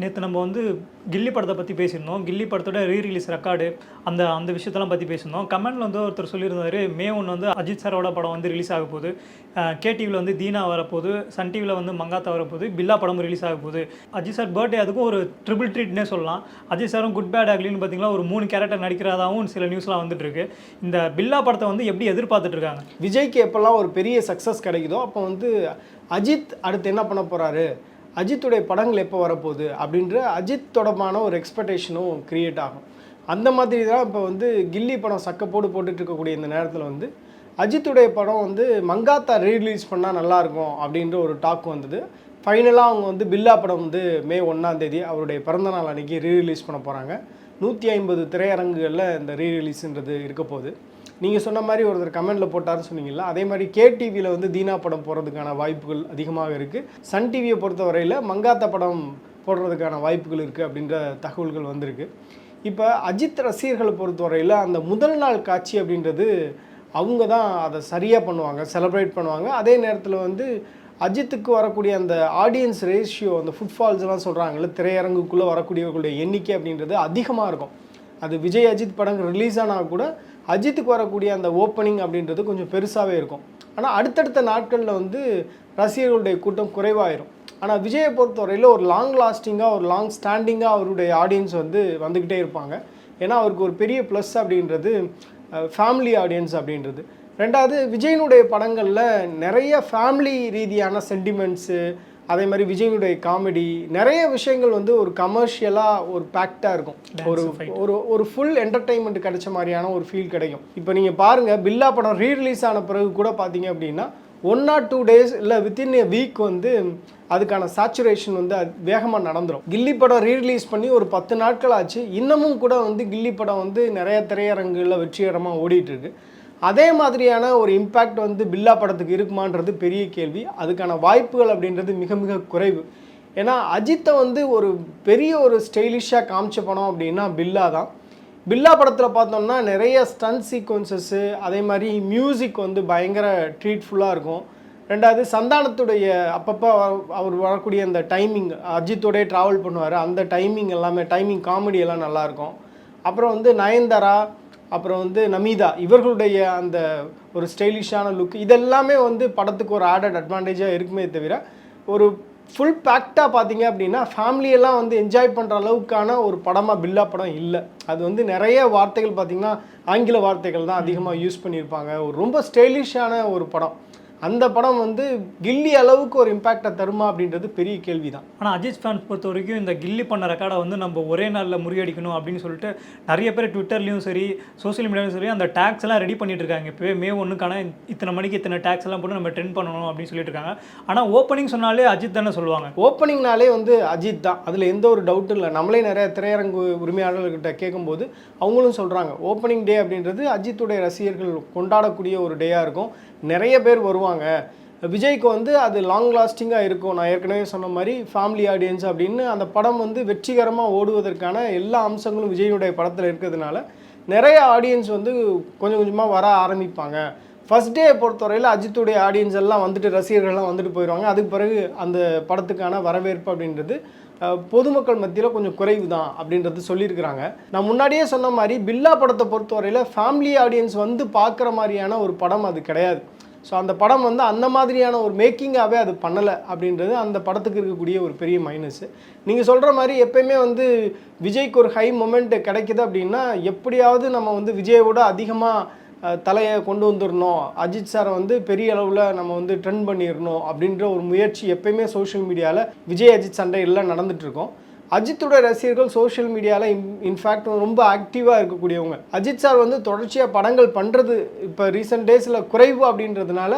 நேற்று நம்ம வந்து கில்லி படத்தை பற்றி பேசியிருந்தோம். கில்லி படத்தோட ரீ ரிலீஸ் ரெக்கார்டு அந்த அந்த விஷயத்தெல்லாம் பற்றி பேசியிருந்தோம். கமெண்டில் வந்து ஒருத்தர் சொல்லியிருந்தார் மே ஒன்று வந்து அஜித் சாரோட படம் வந்து ரிலீஸ் ஆக போகுது. கேடிவியில் வந்து தீனா வரப்போகுது சன் டிவியில் வந்து மங்காத்தா வரப்போகுது பில்லா படமும் ரிலீஸ் ஆக போகுது. அஜித் சார் பர்த்டே அதுக்கும் ஒரு ட்ரிபிள் ட்ரீட்னே சொல்லலாம். அஜித் சாரும் குட் பேட் அக்லின்னு பார்த்தீங்கன்னா ஒரு மூணு கேரக்டர் நடிக்கிறதாகவும் சில நியூஸ்லாம் வந்துட்டு இருக்கு. இந்த பில்லா படத்தை வந்து எப்படி எதிர்பார்த்துட்டு இருக்காங்க? விஜய்க்கு எப்போல்லாம் ஒரு பெரிய சக்ஸஸ் கிடைக்குதோ அப்போ வந்து அஜித் அடுத்து என்ன பண்ண போகிறாரு அஜித்துடைய படங்கள் எப்போ வரப்போகுது அப்படின்ற அஜித் தொடர்பான ஒரு எக்ஸ்பெக்டேஷனும் க்ரியேட் ஆகும். அந்த மாதிரி தான் இப்போ வந்து கில்லி படம் சக்கப்போடு போட்டுட்டு இருக்கக்கூடிய இந்த நேரத்தில் வந்து அஜித்துடைய படம் வந்து மங்காத்தா ரீரிலீஸ் பண்ணால் நல்லாயிருக்கும் அப்படின்ற ஒரு டாக் வந்தது. ஃபைனலாக அவங்க வந்து பில்லா படம் வந்து மே ஒன்றாந்தேதி அவருடைய பிறந்தநாள் அன்றைக்கி ரீரிலீஸ் பண்ண போகிறாங்க நூற்றி ஐம்பது திரையரங்குகளில் இந்த ரீரிலீஸுன்றது இருக்க போகுது. நீங்கள் சொன்ன மாதிரி ஒருத்தர் கமெண்ட்டில் போட்டார்னு சொன்னீங்கல்ல அதே மாதிரி கேடிவியில் வந்து தீனா படம் போகிறதுக்கான வாய்ப்புகள் அதிகமாக இருக்குது சன் டிவியை பொறுத்த வரையில் மங்காத்த படம் போடுறதுக்கான வாய்ப்புகள் இருக்குது அப்படின்ற தகவல்கள் வந்திருக்கு. இப்போ அஜித் ரசிகர்களை பொறுத்தவரையில் அந்த முதல் நாள் காட்சி அப்படின்றது அவங்க தான் அதை சரியாக பண்ணுவாங்க செலப்ரேட் பண்ணுவாங்க. அதே நேரத்தில் வந்து அஜித்துக்கு வரக்கூடிய அந்த ஆடியன்ஸ் ரேஷியோ அந்த ஃபுட்ஃபால்ஸ்லாம் சொல்கிறாங்கல்ல திரையரங்குக்குள்ளே வரக்கூடியவர்களுடைய எண்ணிக்கை அப்படின்றது அதிகமாக இருக்கும். அது விஜய் அஜித் படங்கள் ரிலீஸ் ஆனால் கூட அஜித்துக்கு வரக்கூடிய அந்த ஓப்பனிங் அப்படின்றது கொஞ்சம் பெருசாகவே இருக்கும். ஆனால் அடுத்தடுத்த நாட்களில் வந்து ரசிகர்களுடைய கூட்டம் குறைவாயிரும். ஆனால் விஜயை பொறுத்தவரையில் ஒரு லாங் லாஸ்டிங்காக ஒரு லாங் ஸ்டாண்டிங்காக அவருடைய ஆடியன்ஸ் வந்து வந்துக்கிட்டே இருப்பாங்க. ஏன்னா அவருக்கு ஒரு பெரிய ப்ளஸ் அப்படின்றது ஃபேமிலி ஆடியன்ஸ் அப்படின்றது. ரெண்டாவது விஜயனுடைய படங்களில் நிறைய ஃபேமிலி ரீதியான சென்டிமெண்ட்ஸு அதே மாதிரி விஜயனுடைய காமெடி நிறைய விஷயங்கள் வந்து ஒரு கமர்ஷியலாக ஒரு பேக்டாக இருக்கும். ஒரு ஒரு ஒரு ஃபுல் என்டர்டைன்மெண்ட் கிடைச்ச மாதிரியான ஒரு ஃபீல் கிடைக்கும். இப்போ நீங்கள் பாருங்கள் பில்லா படம் ரீ-ரிலீஸ் ஆன பிறகு கூட பார்த்தீங்க அப்படின்னா ஒன் ஆர் டூ டேஸ் இல்லை வித்தின் ஏ வீக் வந்து அதுக்கான சேச்சுரேஷன் வந்து வேகமாக நடந்துரும். கில்லி படம் ரீ-ரிலீஸ் பண்ணி ஒரு பத்து நாட்கள் ஆச்சு. இன்னமும் கூட வந்து கில்லி படம் வந்து நிறைய திரையரங்குகளில் வெற்றிகரமாக ஓடிட்டு இருக்கு. அதே மாதிரியான ஒரு இம்பேக்ட் வந்து பில்லா படத்துக்கு இருக்குமான்றது பெரிய கேள்வி. அதுக்கான வாய்ப்புகள் அப்படின்றது மிக மிக குறைவு. ஏன்னா அஜித்தை வந்து ஒரு பெரிய ஒரு ஸ்டைலிஷாக காமிச்ச படம் அப்படின்னா பில்லா தான். பில்லா படத்தில் பார்த்தோம்னா நிறைய ஸ்டன் சீக்வன்சஸ்ஸு அதே மாதிரி மியூசிக் வந்து பயங்கர ட்ரீட்ஃபுல்லாக இருக்கும். ரெண்டாவது சந்தானத்துடைய அப்பப்போ அவர் வரக்கூடிய அந்த டைமிங் அஜித்தோடய ட்ராவல் பண்ணுவார். அந்த டைமிங் எல்லாமே டைமிங் காமெடி எல்லாம் நல்லாயிருக்கும் அப்புறம் வந்து நயன்தாரா அப்புறம் வந்து நமீதா இவர்களுடைய அந்த ஒரு ஸ்டைலிஷான லுக் இதெல்லாமே வந்து படத்துக்கு ஒரு ஆடட் அட்வான்டேஜாக இருக்குமே தவிர ஒரு ஃபுல் பேக்டாக பார்த்தீங்க அப்படின்னா ஃபேமிலியெல்லாம் வந்து என்ஜாய் பண்ணுற அளவுக்கான ஒரு படமாக பில்லா படம் இல்லை. அது வந்து நிறைய வார்த்தைகள் பார்த்திங்கன்னா ஆங்கில வார்த்தைகள் தான் அதிகமாக யூஸ் பண்ணியிருப்பாங்க. ஒரு ரொம்ப ஸ்டைலிஷான ஒரு படம். அந்த படம் வந்து கில்லி அளவுக்கு ஒரு இம்பேக்டை தருமா அப்படின்றது பெரிய கேள்வி தான் ஆனால் அஜித் ஃபேன்ஸ் பொறுத்த வரைக்கும் இந்த கில்லி பண்ண ரெக்கார்டை வந்து நம்ம ஒரே நாளில் முறியடிக்கணும் அப்படின்னு சொல்லிட்டு நிறைய பேர் ட்விட்டர்லையும் சரி சோஷியல் மீடியாலையும் சரி அந்த டேக்ஸ் எல்லாம் ரெடி பண்ணிட்டு இருக்காங்க. இப்போவே மே ஒன்றுக்கான இத்தனை மணிக்கு இத்தனை டேக்ஸ் எல்லாம் போட்டு நம்ம ட்ரெண்ட் பண்ணணும் அப்படின்னு சொல்லிட்டு இருக்காங்க. ஆனால் ஓப்பனிங் சொன்னாலே அஜித் தானே சொல்லுவாங்க. ஓப்பனிங்னாலே வந்து அஜித் தான். அதில் எந்த ஒரு டவுட்டும் இல்லை. நம்மளே நிறைய திரையரங்கு உரிமையாளர்கிட்ட கேட்கும்போது அவங்களும் சொல்கிறாங்க ஓப்பனிங் டே அப்படின்றது அஜித்துடைய ரசிகர்கள் கொண்டாடக்கூடிய ஒரு டேயாக இருக்கும். நிறைய பேர் வருவாங்க. விஜய்க்கு வந்து அது லாங் லாஸ்டிங்காக இருக்கும். நான் ஏற்கனவே சொன்ன மாதிரி ஃபேமிலி ஆடியன்ஸ் அப்படின்னு அந்த படம் வந்து வெற்றிகரமாக ஓடுவதற்கான எல்லா அம்சங்களும் விஜயனுடைய படத்தில் இருக்கிறதுனால நிறைய ஆடியன்ஸ் வந்து கொஞ்சம் கொஞ்சமாக வர ஆரம்பிப்பாங்க. ஃபர்ஸ்ட் டே பொறுத்தவரையில் அஜித்துடைய ஆடியன்ஸ் எல்லாம் வந்துட்டு ரசிகர்கள்லாம் வந்துட்டு போயிடுவாங்க அதுக்கு பிறகு அந்த படத்துக்கான வரவேற்பு அப்படின்றது பொதுமக்கள் மத்தியில் கொஞ்சம் குறைவு தான் அப்படின்றது சொல்லியிருக்கிறாங்க. நான் முன்னாடியே சொன்ன மாதிரி பில்லா படத்தை பொறுத்தவரையில் ஃபேமிலி ஆடியன்ஸ் வந்து பார்க்குற மாதிரியான ஒரு படம் அது கிடையாது. ஸோ அந்த படம் வந்து அந்த மாதிரியான ஒரு மேக்கிங்காகவே அது பண்ணலை அப்படின்றது அந்த படத்துக்கு இருக்கக்கூடிய ஒரு பெரிய மைனஸு நீங்கள் சொல்கிற மாதிரி எப்பயுமே வந்து விஜய்க்கு ஒரு ஹை மொமெண்ட் கிடைக்குது அப்படின்னா எப்படியாவது நம்ம வந்து விஜயோட அதிகமாக தலையை கொண்டு வந்துடணும் அஜித் சாரை வந்து பெரிய அளவில் நம்ம வந்து ட்ரெண்ட் பண்ணிடணும் அப்படின்ற ஒரு முயற்சி எப்பயுமே சோஷியல் மீடியாவில் விஜய் அஜித் சண்டை எல்லாம் நடந்துகிட்ருக்கோம் அஜித்தோட ரசிகர்கள் சோஷியல் மீடியாவில் இன்ஃபேக்ட் ரொம்ப ஆக்டிவாக இருக்கக்கூடியவங்க. அஜித் சார் வந்து தொடர்ச்சியாக படங்கள் பண்ணுறது இப்போ ரீசெண்ட் டேஸில் குறைவு அப்படின்றதுனால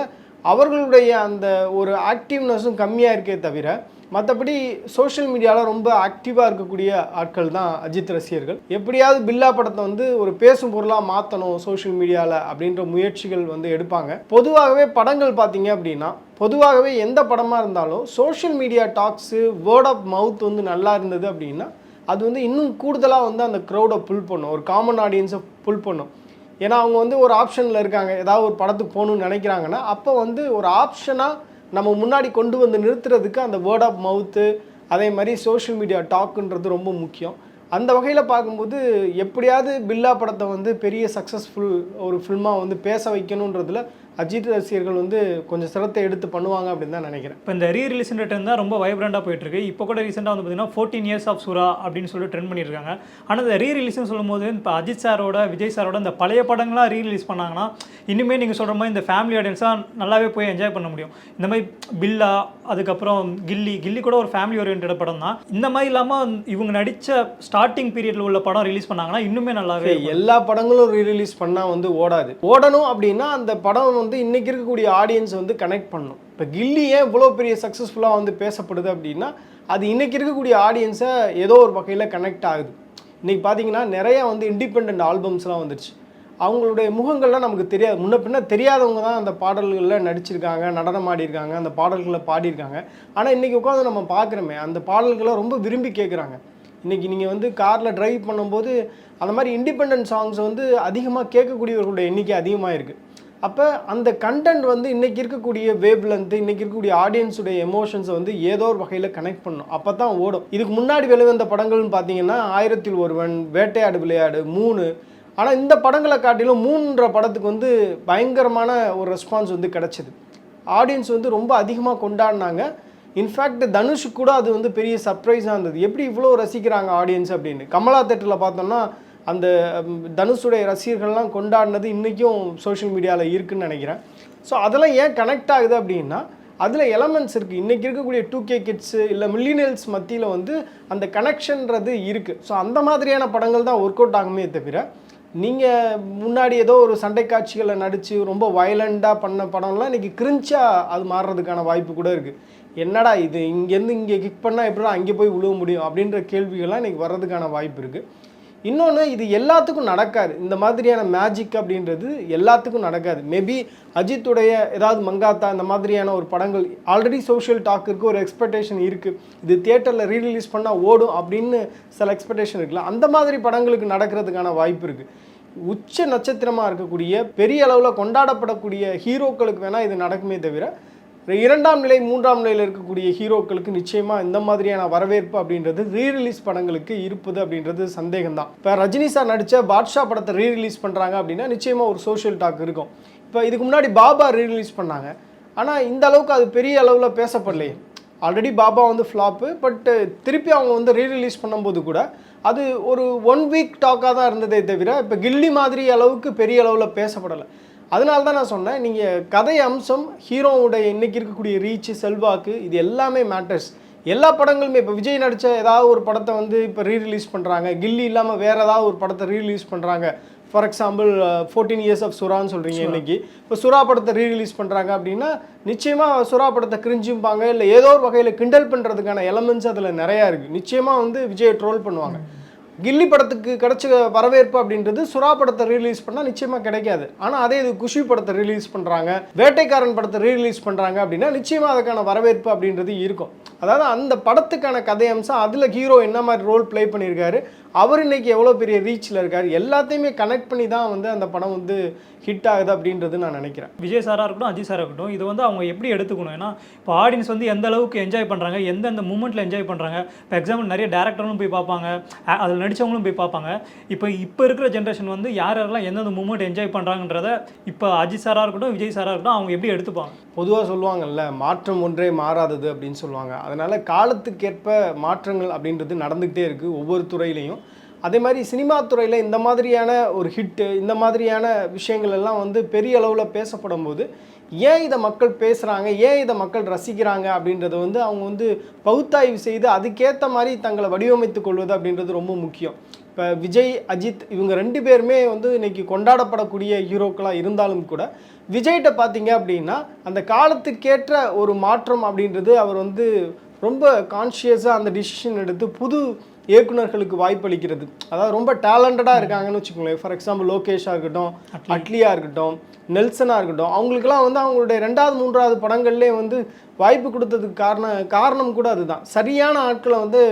அவர்களுடைய அந்த ஒரு ஆக்டிவ்னஸும் கம்மியாக இருக்கே தவிர மற்றபடி சோஷியல் மீடியாவில் ரொம்ப ஆக்டிவாக இருக்கக்கூடிய ஆட்கள் தான் அஜித் ரசிகர்கள். எப்படியாவது பில்லா படத்தை வந்து ஒரு பேசும் பொருளாக மாற்றணும் சோஷியல் மீடியாவில் அப்படின்ற முயற்சிகள் வந்து எடுப்பாங்க. பொதுவாகவே படங்கள் பார்த்தீங்க அப்படின்னா பொதுவாகவே எந்த படமாக இருந்தாலும் social media talks word of mouth வந்து நல்லா இருந்தது அப்படின்னா அது வந்து இன்னும் கூடுதலாக வந்து அந்த க்ரௌடை புல் பண்ணும். ஒரு காமன் ஆடியன்ஸை புல் பண்ணும். ஏன்னா அவங்க வந்து ஒரு ஆப்ஷனில் இருக்காங்க. ஏதாவது ஒரு படத்துக்கு போகணும்னு நினைக்கிறாங்கன்னா அப்போ வந்து ஒரு ஆப்ஷனாக நம்ம முன்னாடி கொண்டு வந்து நிறுத்துறதுக்கு அந்த வேர்ட் ஆஃப் மவுத்து அதே மாதிரி சோஷியல் மீடியா டாக்குன்றது ரொம்ப முக்கியம். அந்த வகையில் பார்க்கும்போது எப்படியாவது பில்லா படத்தை வந்து பெரிய சக்ஸஸ்ஃபுல் ஒரு ஃபில்மாக வந்து பேச வைக்கணுன்றதுல அஜித் ரசிகர்கள் வந்து கொஞ்சம் சிரத்தை எடுத்து பண்ணுவாங்க அப்படின்னு தான் நினைக்கிறேன். இப்போ இந்த ரீ ரிலீஸ்ன்ற ட்ரெண்ட் தான் ரொம்ப வைப்ரண்டாக போயிட்டு இருக்கு இப்போ கூட ரீசெண்டாக வந்து பார்த்தீங்கன்னா ஃபோர்டீன் இயர்ஸ் ஆஃப் சுரா அப்படின்னு சொல்லி ட்ரெண்ட் பண்ணியிருக்காங்க ஆனால் இந்த ரீ ரிலீஸ்னு சொல்லும்போது இப்போ அஜித் சாரோட விஜய் சாரோட இந்த பழைய படங்களாக ரீ ரிலீஸ் பண்ணாங்கன்னா இனிமேல் நீங்கள் சொல்கிற மாதிரி இந்த ஃபேமிலி ஆடியன்ஸாக நல்லாவே போய் என்ஜாய் பண்ண முடியும். இந்த மாதிரி பில்லா அதுக்கப்புறம் கில்லி கில்லி கூட ஒரு ஃபேமிலி ஓரியன்ட் படம் தான். இந்த மாதிரி இல்லாமல் இவங்க நடித்த ஸ்டார்டிங் பீரியடில் உள்ள படம் ரிலீஸ் பண்ணாங்கன்னா இன்னுமே நல்லாவே எல்லா படங்களும் ரீரிலீஸ் பண்ணால் வந்து ஓடாது. ஓடணும் அப்படின்னா அந்த படம் வந்து இன்றைக்கி இருக்கக்கூடிய ஆடியன்ஸ் வந்து கனெக்ட் பண்ணணும் இப்போ கில்லி ஏன் இவ்வளோ பெரிய சக்ஸஸ்ஃபுல்லாக வந்து பேசப்படுது அப்படின்னா அது இன்றைக்கி இருக்கக்கூடிய ஆடியன்ஸை ஏதோ ஒரு வகையில் கனெக்ட் ஆகுது. இன்றைக்கி பார்த்தீங்கன்னா நிறையா வந்து இண்டிபெண்ட் ஆல்பம்ஸ்லாம் வந்துருச்சு. அவங்களுடைய முகங்கள்லாம் நமக்கு தெரியாது. முன்ன பின்ன தெரியாதவங்க தான் அந்த பாடல்களில் நடிச்சிருக்காங்க நடனம் ஆடியிருக்காங்க அந்த பாடல்களை பாடியிருக்காங்க. ஆனால் இன்றைக்கி உட்காந்து நம்ம பார்க்குறோமே அந்த பாடல்களை ரொம்ப விரும்பி கேட்குறாங்க இன்றைக்கி நீங்கள் வந்து காரில் டிரைவ் பண்ணும்போது அந்த மாதிரி இண்டிபெண்ட் சாங்ஸ் வந்து அதிகமாக கேட்கக்கூடியவர்களுடைய எண்ணிக்கை அதிகமாக இருக்குது அப்போ அந்த கண்டென்ட் வந்து இன்றைக்கி இருக்கக்கூடிய வேவ் லென்த்து இன்றைக்கி இருக்கக்கூடிய ஆடியன்ஸுடைய எமோஷன்ஸை வந்து ஏதோ ஒரு வகையில் கனெக்ட் பண்ணும். அப்போ தான் ஓடும். இதுக்கு முன்னாடி வெளிவந்த படங்கள்னு பார்த்தீங்கன்னா ஆயிரத்தில் ஒருவன் வேட்டையாடு விளையாடு மூணு. ஆனால் இந்த படங்களை காட்டிலும் மூன்ற படத்துக்கு வந்து பயங்கரமான ஒரு ரெஸ்பான்ஸ் வந்து கிடச்சிது. ஆடியன்ஸ் வந்து ரொம்ப அதிகமாக கொண்டாடினாங்க. இன்ஃபேக்ட் தனுஷுக்கு கூட அது வந்து பெரிய சர்ப்ரைஸாக இருந்தது. எப்படி இவ்வளோ ரசிக்கிறாங்க ஆடியன்ஸ் அப்படின்னு. கமலா தேட்டரில் பார்த்தோம்னா அந்த தனுஷுடைய ரசிகர்கள்லாம் கொண்டாடினது இன்றைக்கும் சோஷியல் மீடியாவில் இருக்குதுன்னு நினைக்கிறேன். ஸோ அதெல்லாம் ஏன் கனெக்ட் ஆகுது அப்படின்னா அதில் எலமெண்ட்ஸ் இருக்குது இன்றைக்கி இருக்கக்கூடிய டூ கே கிட்ஸு இல்லை மில்லினியல்ஸ் மத்தியில் வந்து அந்த கனெக்ஷன்றது இருக்குது ஸோ அந்த மாதிரியான படங்கள் தான் ஒர்க் அவுட் ஆகுமே தவிர நீங்கள் முன்னாடி ஏதோ ஒரு சண்டை காட்சிகளை நடித்து ரொம்ப வயலண்ட்டாக பண்ண படம்லாம் இன்றைக்கி கிரிஞ்சாக அது மாறுறதுக்கான வாய்ப்பு கூட இருக்குது என்னடா இது? இங்கேருந்து இங்கே கிக் பண்ணால் எப்படிடா அங்கே போய் விழுவ முடியும்? அப்படின்ற கேள்விகள்லாம் இன்றைக்கி வர்றதுக்கான வாய்ப்பு இருக்குது இன்னொன்று இது எல்லாத்துக்கும் நடக்காது. இந்த மாதிரியான மேஜிக் அப்படின்றது எல்லாத்துக்கும் நடக்காது. மேபி அஜித்துடைய ஏதாவது மங்காத்தா இந்த மாதிரியான ஒரு படங்கள் ஆல்ரெடி சோஷியல் டாக்கிற்கு ஒரு எக்ஸ்பெக்டேஷன் இருக்குது இது தியேட்டரில் ரீரிலீஸ் பண்ணால் ஓடும் அப்படின்னு சில எக்ஸ்பெக்டேஷன் இருக்குல்ல அந்த மாதிரி படங்களுக்கு நடக்கிறதுக்கான வாய்ப்பு இருக்குது உச்ச நட்சத்திரமாக இருக்கக்கூடிய பெரிய அளவில் கொண்டாடப்படக்கூடிய ஹீரோக்களுக்கு வேணால் இது நடக்குமே தவிர இரண்டாம் நிலை மூன்றாம் நிலையில் இருக்கக்கூடிய ஹீரோக்களுக்கு நிச்சயமாக இந்த மாதிரியான வரவேற்பு அப்படின்றது ரீரிலீஸ் படங்களுக்கு இருப்பது அப்படின்றது சந்தேகம்தான். இப்போ ரஜினி சார் நடித்த பாட்ஷா படத்தை ரீரிலீஸ் பண்ணுறாங்க அப்படின்னா நிச்சயமாக ஒரு சோஷியல் டாக் இருக்கும். இப்போ இதுக்கு முன்னாடி பாபா ரீரிலீஸ் பண்ணாங்க. ஆனால் இந்த அளவுக்கு அது பெரிய அளவில் பேசப்படலையே. ஆல்ரெடி பாபா வந்து ஃப்ளாப்பு பட் திருப்பி அவங்க வந்து ரீரிலீஸ் பண்ணும்போது கூட அது ஒரு ஒன் வீக் டாக்காக தான் இருந்ததே தவிர இப்போ கில்லி மாதிரி அளவுக்கு பெரிய அளவில் பேசப்படலை. அதனால தான் நான் சொன்னேன் நீங்கள் கதை அம்சம் ஹீரோவுடைய இன்னைக்கு இருக்கக்கூடிய ரீச் செல்வாக்கு இது எல்லாமே மேட்டர்ஸ் எல்லா படங்களுமே இப்போ விஜய் நடித்த ஏதாவது ஒரு படத்தை வந்து இப்போ ரீரிலீஸ் பண்ணுறாங்க கில்லி இல்லாமல் வேறு ஏதாவது ஒரு படத்தை ரீரிலீஸ் பண்ணுறாங்க for example fourteen years of சுரான்னு சொல்கிறீங்க இன்னைக்கு. இப்போ சுறா படத்தை ரீரிலீஸ் பண்ணுறாங்க அப்படின்னா நிச்சயமாக சுறா படத்தை கிரிஞ்சும்பாங்க இல்லை ஏதோ ஒரு வகையில் கிண்டல் பண்ணுறதுக்கான எலமெண்ட்ஸ் அதில் நிறையா இருக்குது நிச்சயமாக வந்து விஜயை ட்ரோல் பண்ணுவாங்க. கில்லி படத்துக்கு கிடைச்ச வரவேற்பு அப்படின்றது சுறா படத்தை ரிலீஸ் பண்ணால் நிச்சயமாக கிடைக்காது. ஆனால் அதே இது குஷி படத்தை ரிலீஸ் பண்ணுறாங்க வேட்டைக்காரன் படத்தை ரீரிலீஸ் பண்ணுறாங்க அப்படின்னா நிச்சயமாக அதுக்கான வரவேற்பு அப்படின்றது இருக்கும். அதாவது அந்த படத்துக்கான கதை அம்சம் அதில் ஹீரோ என்ன மாதிரி ரோல் ப்ளே பண்ணியிருக்காரு அவர் இன்றைக்கி எவ்வளோ பெரிய ரீச்சில் இருக்கார் எல்லாத்தையுமே கனெக்ட் பண்ணி தான் வந்து அந்த படம் வந்து ஹிட் ஆகுது அப்படின்றது நான் நினைக்கிறேன். விஜய் சாராக இருக்கட்டும் அஜித் சாராக இருக்கட்டும் இது வந்து அவங்க எப்படி எடுத்துக்கணும்? ஏன்னா இப்போ ஆடியன்ஸ் வந்து எந்த அளவுக்கு என்ஜாய் பண்ணுறாங்க எந்தெந்த மூமெண்ட்டில் என்ஜாய் பண்ணுறாங்க இப்போ எக்ஸாம்பிள் நிறைய டேரக்டரும் போய் பார்ப்பாங்க அதில் நடித்தவங்களும் போய் பார்ப்பாங்க. இப்போ இப்போ இருக்கிற ஜென்ரேஷன் வந்து யார் யாரெல்லாம் எந்தெந்த மூமெண்ட் என்ஜாய் பண்ணுறாங்கன்றத இப்போ அஜித் சாராக இருக்கட்டும் விஜய் சாராக இருக்கட்டும் அவங்க எப்படி எடுத்துப்பாங்க? பொதுவாக சொல்லுவாங்கல்ல மாற்றம் ஒன்றே மாறாதது அப்படின்னு சொல்லுவாங்க. அதனால் காலத்துக்கேற்ப மாற்றங்கள் அப்படின்றது நடந்துக்கிட்டே இருக்குது ஒவ்வொரு துறையிலையும். அதே மாதிரி சினிமா துறையில் இந்த மாதிரியான ஒரு ஹிட்டு இந்த மாதிரியான விஷயங்கள் எல்லாம் வந்து பெரிய அளவில் பேசப்படும் போது ஏன் இதை மக்கள் பேசுகிறாங்க ஏன் இதை மக்கள் ரசிக்கிறாங்க? அப்படின்றத வந்து அவங்க வந்து பகுத்தாய்வு செய்து அதுக்கேற்ற மாதிரி தங்களை வடிவமைத்து கொள்வது அப்படின்றது ரொம்ப முக்கியம். இப்போ விஜய் அஜித் இவங்க ரெண்டு பேருமே வந்து இன்னைக்கு கொண்டாடப்படக்கூடிய ஹீரோக்களாக இருந்தாலும் கூட விஜய்கிட்ட பார்த்தீங்க அப்படின்னா அந்த காலத்துக்கேற்ற ஒரு மாற்றம் அப்படின்றது அவர் வந்து ரொம்ப கான்ஷியஸாக அந்த டிசிஷன் எடுத்து புது இயக்குனர்களுக்கு வாய்ப்பளிக்கிறது. அதாவது ரொம்ப டேலண்டடாக இருக்காங்கன்னு வச்சுக்கோங்களேன். ஃபார் எக்ஸாம்பிள் லோகேஷாக இருக்கட்டும் அட்லியாக இருக்கட்டும் நெல்சனாக இருக்கட்டும் அவங்களுக்கெல்லாம் வந்து அவங்களுடைய ரெண்டாவது மூன்றாவது படங்கள்லேயே வந்து வாய்ப்பு கொடுத்ததுக்கு காரணம் காரணம் கூட அதுதான். சரியான ஆட்களை வந்து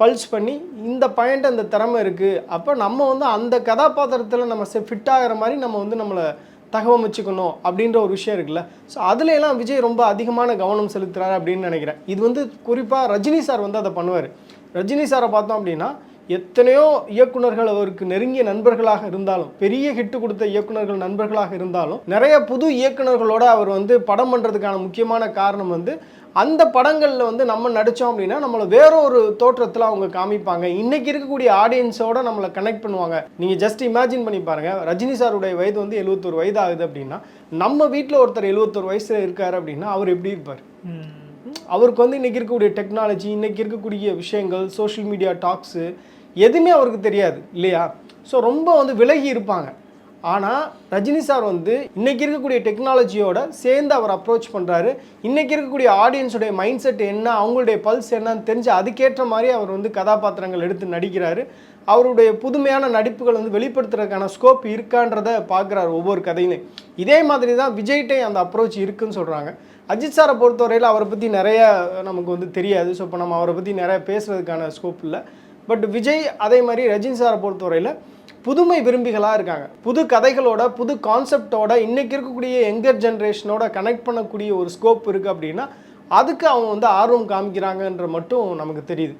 பல்ஸ் பண்ணி இந்த பாயிண்ட் அந்த திறமை இருக்குது அப்போ நம்ம வந்து அந்த கதாபாத்திரத்தில் நம்ம ஃபிட் ஆகிற மாதிரி நம்ம வந்து நம்மளை தகவமைச்சுக்கணும் அப்படின்ற ஒரு விஷயம் இருக்குல்ல. ஸோ அதுல எல்லாம் விஜய் ரொம்ப அதிகமான கவனம் செலுத்துறாரு அப்படின்னு நினைக்கிறேன். இது வந்து குறிப்பாக ரஜினி சார் வந்து அதை பண்ணுவார். ரஜினி சாரை பார்த்தோம் அப்படின்னா எத்தனையோ இயக்குனர்கள் அவருக்கு நெருங்கிய நண்பர்களாக இருந்தாலும் பெரிய ஹிட்டு கொடுத்த இயக்குனர்கள் நண்பர்களாக இருந்தாலும் நிறைய புது இயக்குனர்களோட அவர் வந்து படம் பண்ணுறதுக்கான முக்கியமான காரணம் வந்து அந்த படங்களில் வந்து நம்ம நடித்தோம் அப்படின்னா நம்மளை வேற ஒரு தோற்றத்தில் அவங்க காமிப்பாங்க. இன்றைக்கி இருக்கக்கூடிய ஆடியன்ஸோட நம்மளை கனெக்ட் பண்ணுவாங்க. நீங்கள் ஜஸ்ட் இமேஜின் பண்ணி பாருங்க ரஜினி சாருடைய வயது வந்து எழுபத்தொரு வயது ஆகுது அப்படின்னா நம்ம வீட்டில் ஒருத்தர் எழுபத்தொரு வயசில் இருக்கார் அப்படின்னா அவர் எப்படி இருப்பார்? அவருக்கு வந்து இன்றைக்கி இருக்கக்கூடிய டெக்னாலஜி இன்றைக்கி இருக்கக்கூடிய விஷயங்கள் சோஷியல் மீடியா டாக்ஸு எதுவுமே அவருக்கு தெரியாது இல்லையா? ஸோ ரொம்ப வந்து விலகி இருப்பாங்க. ஆனால் ரஜினி சார் வந்து இன்றைக்கி இருக்கக்கூடிய டெக்னாலஜியோட சேர்ந்து அவர் அப்ரோச் பண்ணுறாரு இன்றைக்கி இருக்கக்கூடிய ஆடியன்ஸுடைய மைண்ட் செட் என்ன அவங்களுடைய பல்ஸ் என்னன்னு தெரிஞ்சு அதுக்கேற்ற மாதிரி அவர் வந்து கதாபாத்திரங்கள் எடுத்து நடிக்கிறாரு. அவருடைய புதுமையான நடிப்புகள் வந்து வெளிப்படுத்துறதுக்கான ஸ்கோப் இருக்கான்றதை பார்க்குறாரு ஒவ்வொரு கதையிலையும் இதே மாதிரி தான் விஜய்கிட்டே அந்த அப்ரோச் இருக்குன்னு சொல்கிறாங்க அஜித் சாரை பொறுத்தவரையில் அவரை பற்றி நிறைய நமக்கு வந்து தெரியாது. ஸோ இப்போ நம்ம அவரை பற்றி நிறைய பேசுறதுக்கான ஸ்கோப் இல்லை. பட் விஜய் அதே மாதிரி ரஜினி சாரை பொறுத்தவரையில் புதுமை விரும்பிகளாக இருக்காங்க. புது கதைகளோட புது கான்செப்டோட இன்றைக்கி இருக்கக்கூடிய யங்கர் ஜென்ரேஷனோட கனெக்ட் பண்ணக்கூடிய ஒரு ஸ்கோப் இருக்குது அப்படின்னா அதுக்கு அவங்க வந்து ஆர்வம் காமிக்கிறாங்கன்ற மட்டும் நமக்கு தெரியுது.